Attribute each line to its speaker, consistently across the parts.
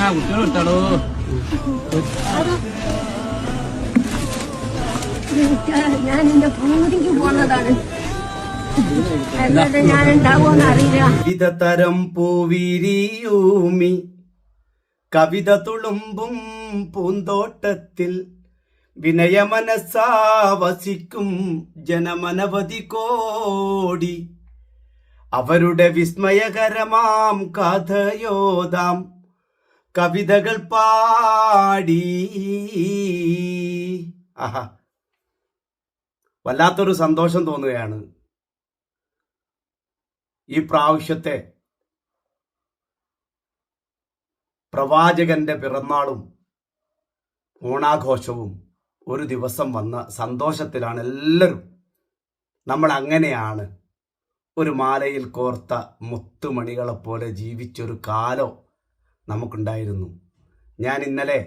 Speaker 1: ആ കുട്ടികൾ വിട്ടാടോ
Speaker 2: ഞാൻ എന്റെ പൂതിക്ക് പോന്നതാണ് ഞാൻ ഉണ്ടാവുമെന്ന് അറിയില്ല.
Speaker 3: വിവിധ തരം പൂവിരിയൂമി കവിത തുളുമ്പും പൂന്തോട്ടത്തിൽ വിനയമനസാവസിക്കും ജനമനവധി കോടി. അവരുടെ വിസ്മയകരമാം കഥയോദാം. കവിതകൾ പാടി. ആഹാ. വല്ലാത്തൊരു സന്തോഷം തോന്നുകയാണ്. ഈ പ്രാവശ്യത്തെ പ്രവാചകന്റെ പിറന്നാളും ഓണാഘോഷവും ഒരു ദിവസം വന്ന സന്തോഷത്തിലാണ് എല്ലാവരും. നമ്മൾ അങ്ങനെയാണ്. ഒരു മാലയിൽ കോർത്ത മുത്തുമണികളെപ്പോലെ ജീവിച്ചൊരു കാലം നമുക്കുണ്ടായിരുന്നു. ഞാൻ ഇന്നലെ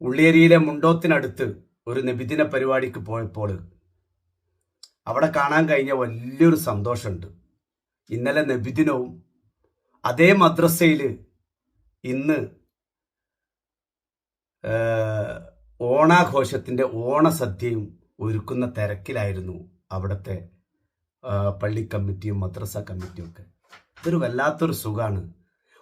Speaker 3: ഉള്ളിയേരിയിലെ മുണ്ടോത്തിനടുത്ത് ഒരു നബിദിന പരിപാടിക്ക് പോയപ്പോൾ അവിടെ കാണാൻ കഴിഞ്ഞ വലിയൊരു സന്തോഷമുണ്ട്. ഇന്നലെ നബിദിനവും അതേ മദ്രസയിൽ ഇന്ന് ഓണാഘോഷത്തിന്റെ ഓണസദ്യയും ഒരുക്കുന്ന തിരക്കിലായിരുന്നു അവിടുത്തെ പള്ളി കമ്മിറ്റിയും മദ്രസ കമ്മിറ്റിയും ഒക്കെ. ഇതൊരു വല്ലാത്തൊരു സുഖാണ്.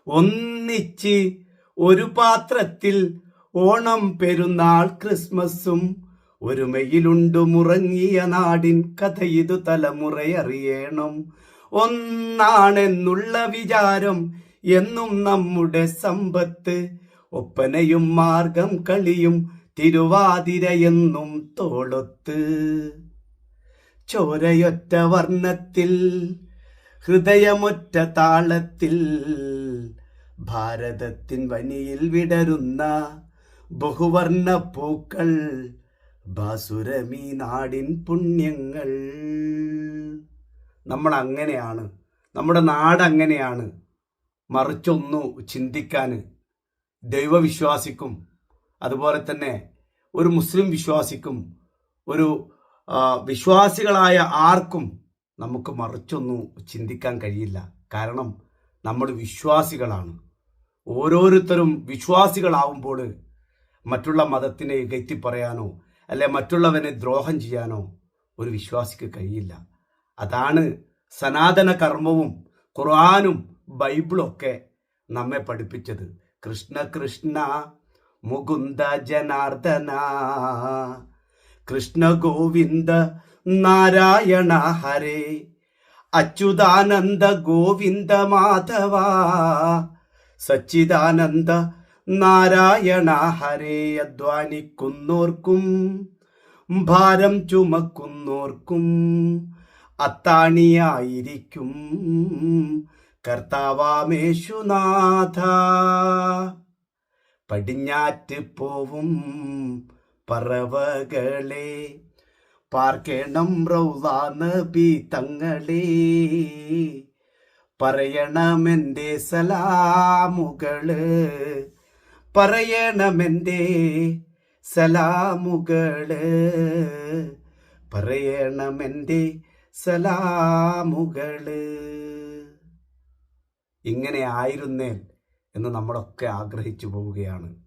Speaker 3: ഒന്നിച്ച് ഒരു പാത്രത്തിൽ ഓണം പെരുന്നാൾ ക്രിസ്മസും ഒരുമയിലുണ്ടു മുറങ്ങിയ നാടിൻ കഥ ഇതു തലമുറയറിയണം ഒന്നാണെന്നുള്ള വിചാരം എന്നും നമ്മുടെ സമ്പത്ത്. ഒപ്പനയും മാർഗം കളിയും തിരുവാതിര എന്നും തോളൊത്ത്. ചോരയൊറ്റ വർണത്തിൽ ഹൃദയമൊറ്റ താളത്തിൽ ഭാരതത്തിൻ വനിയിൽ വിടരുന്ന ബഹുവർണ പൂക്കൾ ബാസുരമീ നാടിൻ പുണ്യങ്ങൾ. നമ്മൾ അങ്ങനെയാണ് നമ്മുടെ നാട് അങ്ങനെയാണ് മറിച്ചൊന്നു ചിന്തിക്കാൻ ദൈവവിശ്വാസിക്കും അതുപോലെ തന്നെ ഒരു മുസ്ലിം വിശ്വാസിക്കും ഒരു വിശ്വാസികളായ ആർക്കും നമുക്ക് മറിച്ചൊന്നും ചിന്തിക്കാൻ കഴിയില്ല. കാരണം നമ്മൾ വിശ്വാസികളാണ്. ഓരോരുത്തരും വിശ്വാസികളാവുമ്പോൾ മറ്റുള്ള മതത്തിനെ ഇകറ്റി പറയാനോ അല്ലെ മറ്റുള്ളവനെ ദ്രോഹം ചെയ്യാനോ ഒരു വിശ്വാസിക്ക് കഴിയില്ല. അതാണ് സനാതന കർമ്മവും ഖുർആാനും ബൈബിളൊക്കെ നമ്മെ പഠിപ്പിച്ചത്. കൃഷ്ണ കൃഷ്ണ മുകുന്ദ ജനാർദ്ദന കൃഷ്ണ ഗോവിന്ദ നാരായണ ഹരേ. അച്യുതാനന്ദ ഗോവിന്ദ മാധവ. സച്ചിദാനന്ദ നാരായണ ഹരേ. അധ്വാനിക്കുന്നോർക്കും ഭാരം ചുമക്കുന്നോർക്കും അത്താണിയായിരിക്കും കർത്താവാമേശുനാഥ. പടിഞ്ഞാറ്റ് പോവും പറവകളെ പാർക്കണം റൗള നബി തങ്ങളെ പറയണമെന്റെ സലാമുകൾ പറയണമെന്റെ സലാമുകൾ. പറയണമെന്റെ സലാമുകൾ. ഇങ്ങനെ ആയിരുന്നേൽ എന്ന് നമ്മളൊക്കെ ആഗ്രഹിച്ചു പോവുകയാണ്.